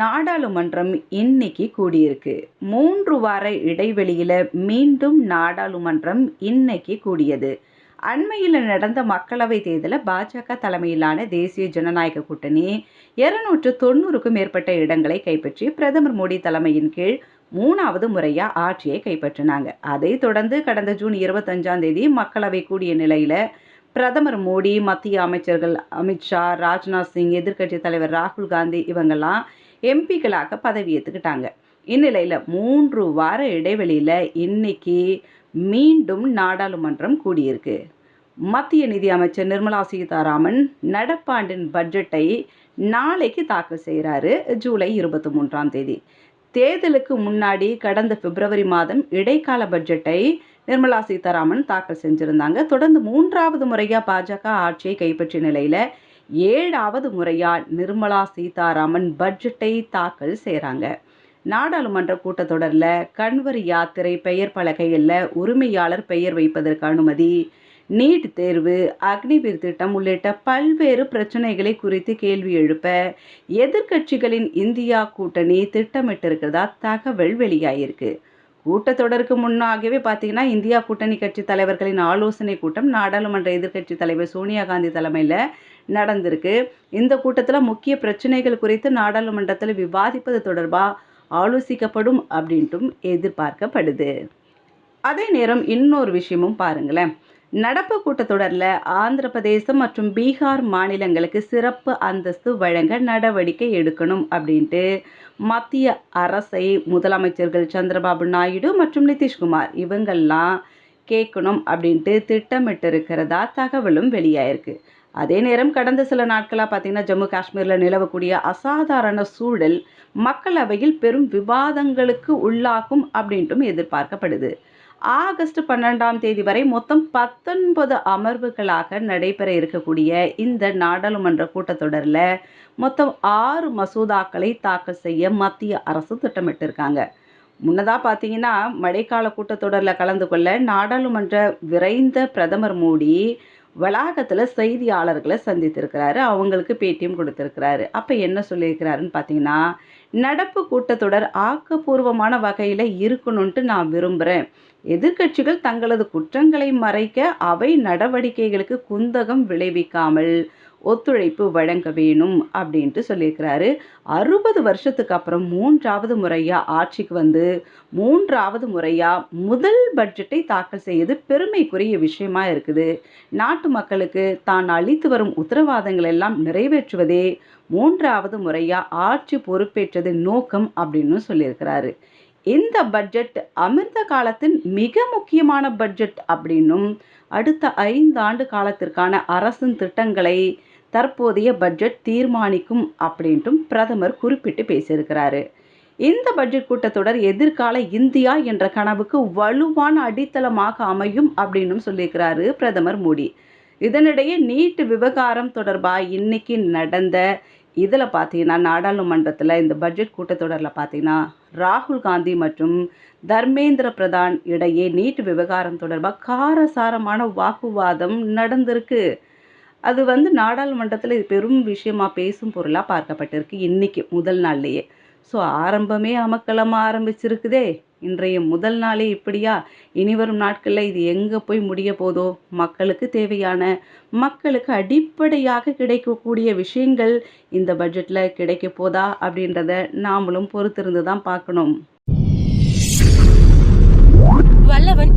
நாடாளுமன்றம் இன்னைக்கு கூடியிருக்கு. மூன்று வார இடைவெளியில் மீண்டும் நாடாளுமன்றம் இன்னைக்கு கூடியது. அண்மையில் நடந்த மக்களவை தேர்தலில் பாஜக தலைமையிலான தேசிய ஜனநாயக கூட்டணி இருநூற்று தொண்ணூறுக்கும் மேற்பட்ட இடங்களை கைப்பற்றி பிரதமர் மோடி தலைமையின் கீழ் மூணாவது முறையாக ஆட்சியை கைப்பற்றினாங்க. அதைத் தொடர்ந்து கடந்த ஜூன் இருபத்தஞ்சாம் தேதி மக்களவை கூடிய நிலையில் பிரதமர் மோடி மத்திய அமைச்சர்கள் அமித்ஷா ராஜ்நாத் சிங் எதிர்க்கட்சி தலைவர் ராகுல் காந்தி இவங்கெல்லாம் எம்பிக்களாக பதவியேற்றுக்கிட்டாங்க இந்நிலையில் மூன்று வார இடைவெளியில் இன்னைக்கு மீண்டும் நாடாளுமன்றம் கூடியிருக்கு. மத்திய நிதி அமைச்சர் நிர்மலா சீதாராமன் நடப்பாண்டின் பட்ஜெட்டை நாளைக்கு தாக்கல் செய்கிறாரு ஜூலை இருபத்தி மூன்றாம் தேதி. தேர்தலுக்கு முன்னாடி கடந்த பிப்ரவரி மாதம் இடைக்கால பட்ஜெட்டை நிர்மலா சீதாராமன் தாக்கல் செஞ்சுருந்தாங்க. தொடர்ந்து மூன்றாவது முறையாக பாஜக ஆட்சியை கைப்பற்றிய நிலையில் ஏழாவது முறையாக நிர்மலா சீதாராமன் பட்ஜெட்டை தாக்கல் செய்கிறாங்க நாடாளுமன்ற கூட்டத்தொடரில் கண்வர் யாத்திரை பெயர் பலகைகளில் உரிமையாளர் பெயர் வைப்பதற்கு அனுமதி நீட் தேர்வு அக்னிவீர் திட்டம் உள்ளிட்ட பல்வேறு பிரச்சனைகளை குறித்து கேள்வி எழுப்ப எதிர்க்கட்சிகளின் இந்தியா கூட்டணி திட்டமிட்டிருக்கிறதா தகவல் வெளியாகிருக்கு கூட்டத்தொடருக்கு முன்னாகவே பார்த்தீங்கன்னா இந்தியா கூட்டணி கட்சி தலைவர்களின் ஆலோசனை கூட்டம் நாடாளுமன்ற எதிர்க்கட்சி தலைவர் சோனியா காந்தி தலைமையில் நடந்திருக்கு. இந்த கூட்டத்தில் முக்கிய பிரச்சனைகள் குறித்து நாடாளுமன்றத்தில் விவாதிப்பது தொடர்பாக ஆலோசிக்கப்படும் அப்படின்ட்டும் எதிர்பார்க்கப்படுது. அதே நேரம் இன்னொரு விஷயமும் பாருங்களேன். நடப்பு கூட்டத்தொடரில் ஆந்திர பிரதேசம் மற்றும் பீகார் மாநிலங்களுக்கு சிறப்பு அந்தஸ்து வழங்க நடவடிக்கை எடுக்கணும் அப்படின்ட்டு மத்திய அரசை முதலமைச்சர்கள் சந்திரபாபு நாயுடு மற்றும் நிதிஷ்குமார் இவங்கெல்லாம் கேட்கணும் அப்படின்ட்டு திட்டமிட்டு இருக்கிறதா தகவலும் வெளியாயிருக்கு. அதே நேரம் கடந்த சில நாட்களாக பார்த்தீங்கன்னா ஜம்மு காஷ்மீரில் நிலவக்கூடிய அசாதாரண சூழல் மக்களவையில் பெரும் விவாதங்களுக்கு உள்ளாகும் அப்படின்ட்டும் எதிர்பார்க்கப்படுது. ஆகஸ்ட் பன்னெண்டாம் தேதி வரை மொத்தம் பத்தொன்பது அமர்வுகளாக நடைபெற இருக்கக்கூடிய இந்த நாடாளுமன்ற கூட்டத்தொடரில் மொத்தம் ஆறு மசோதாக்களை தாக்கல் செய்ய மத்திய அரசு திட்டமிட்டிருக்காங்க. முன்னதாக பார்த்தீங்கன்னா மழைக்கால கூட்டத்தொடரில் கலந்து கொள்ள நாடாளுமன்ற விரைந்த பிரதமர் மோடி வளாகத்தில் செய்தியாளர்களை சந்தித்திருக்கிறாரு. அவங்களுக்கு பேட்டியும் கொடுத்துருக்கிறாரு. அப்போ என்ன சொல்லியிருக்கிறாருன்னு பார்த்தீங்கன்னா நடப்பு கூட்டத்தொடர் ஆக்கப்பூர்வமான வகையில் இருக்கணும்ன்ட்டு நான் விரும்புகிறேன் எதிர்க்கட்சிகள் தங்களது குற்றங்களை மறைக்க அவை நடவடிக்கைகளுக்கு குந்தகம் விளைவிக்காமல் ஒத்துழைப்பு வழங்க வேணும் அப்படின்ட்டு சொல்லியிருக்கிறாரு. அறுபது வருஷத்துக்கு அப்புறம் மூன்றாவது முறையாக ஆட்சிக்கு வந்து மூன்றாவது முறையாக முதல் பட்ஜெட்டை தாக்கல் செய்வது பெருமைக்குரிய விஷயமா இருக்குது. நாட்டு மக்களுக்கு தான் அளித்து வரும் உத்தரவாதங்கள் எல்லாம் நிறைவேற்றுவதே மூன்றாவது முறையாக ஆட்சி பொறுப்பேற்றது நோக்கம் அப்படின்னு சொல்லியிருக்கிறாரு. இந்த பட்ஜெட் அமிர்த காலத்தின் மிக முக்கியமான பட்ஜெட் அப்படின்னும் அடுத்த ஐந்து ஆண்டு காலத்திற்கான அரசின் திட்டங்களை தற்போதைய பட்ஜெட் தீர்மானிக்கும் அப்படின்ட்டும் பிரதமர் குறிப்பிட்டு பேசியிருக்கிறாரு. இந்த பட்ஜெட் கூட்டத்தொடர் எதிர்கால இந்தியா என்ற கனவுக்கு வலுவான அடித்தளமாக அமையும் அப்படின்னும் சொல்லியிருக்கிறாரு பிரதமர் மோடி. இதனிடையே நீட் விவகாரம் தொடர்பாக இன்னைக்கு நடந்த இதில் பார்த்தீங்கன்னா நாடாளுமன்றத்தில் இந்த பட்ஜெட் கூட்டத்தொடரில் பார்த்தீங்கன்னா ராகுல் காந்தி மற்றும் தர்மேந்திர பிரதான் இடையே நீட் விவகாரம் தொடர்பாக காரசாரமான வாக்குவாதம் நடந்திருக்கு. அது வந்து நாடாளுமன்றத்தில் இது பெரும் விஷயமாக பேசும் பொருளாக பார்க்கப்பட்டிருக்கு இன்றைக்கி முதல் நாள்லேயே. ஸோ ஆரம்பமே அமக்கலமாக ஆரம்பிச்சிருக்குதே. இன்றைய முதல் நாளே இப்படியா? இனி வரும் நாட்களில் இது எங்கே போய் முடிய போதோ? மக்களுக்கு தேவையான மக்களுக்கு அடிப்படையாக கிடைக்கக்கூடிய விஷயங்கள் இந்த பட்ஜெட்டில் கிடைக்க போதா அப்படின்றத நாமளும் பொறுத்திருந்து தான் பார்க்கணும். வல்லவன்